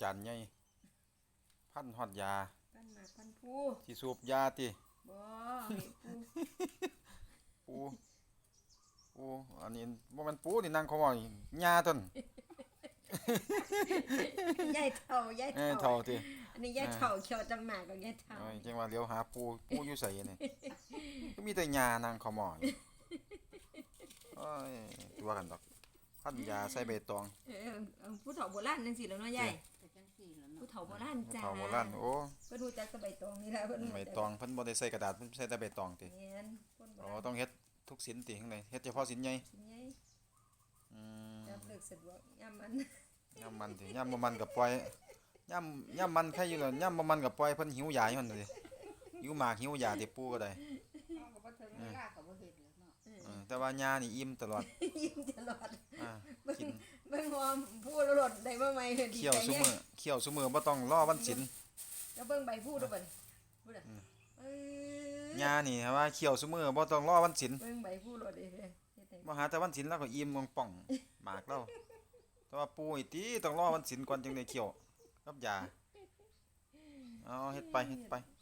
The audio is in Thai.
จานใหญ่พันฮอดยาปั้นหมากปั้นผู้สิสูบยาติบ่ให้ผู้ปูปูอันนี้บ่แม่นปูนี่นางเขาว่าหญ้าต้นยายเฒ่ายายเอ้ยเฒ่าเฒ่าติอันนี้ยายเฒ่าเขียวจังหมากกับยายเฒ่าเอ้ยจังว่าเลี้ยวหาปูปูอยู่ไสนี่ก็มีแต่หญ้านางเขาหมอนี่โอ้ยตัวกันดอกพันยาใส่ใบตอง เออเอาผู้เฒ่าโบราณจังซี่แหล้วเนาะยาย เนาะเฒ่าโบราณจ้าเฒ่าโบราณโอ้เพิ่นรู้จักแต่ใบตองนี่แหละเพิ่นรู้ใบจักตองเพิ่นบ่ได้ใส่กระดาษเพิ่นใส่แต่ใบตองติแม่นคนโบอ๋อราณต้องเฮ็ดทุกสินติข้างในเฮ็ดเฉพาะสินใหญ่สิไงอืมจับเลิกสะดวกยามมันย่ำมันติย่ำบ่มันก็ปล่อยย่ำย่ำมันใครอยู่แล้วย่ำบ่มันก็ปล่อยเพิ่นหิวยาให้มันติหิวหมากหิวยาติปูก็ได้เขาก็บ่ถึงเวลาก็บ่เฮ็ดแล้วเนาะเออแต่ว่ายานี่อิ่มตลอดยิ้มตลอดอ่ากิน เบิ่งหอมพูดแล้วหล่นได้มาใหม่เลยดีเคี่ยวใจซุแฮมื้อเคี่ยวซุมื้อบ่ต้องรอวันศีลแล้วเบิ่งใบพูดด้วยบัดพูดอะเอ้ยยานี่ว่าเคี่ยวซุมื้อบ่ต้องรอวันศีลเบิ่งใบพูดหล่นเลยเด้เฮ็ดให้บ่หาแต่วันศีลแล้วก็อิ่มมองป่องหมากแล้วแต่ว่าปูอีติต้องรอวันศีลก่อนจึงได้เคี่ยวกับยาเอาเฮ็ดไปเฮ็ดไปเ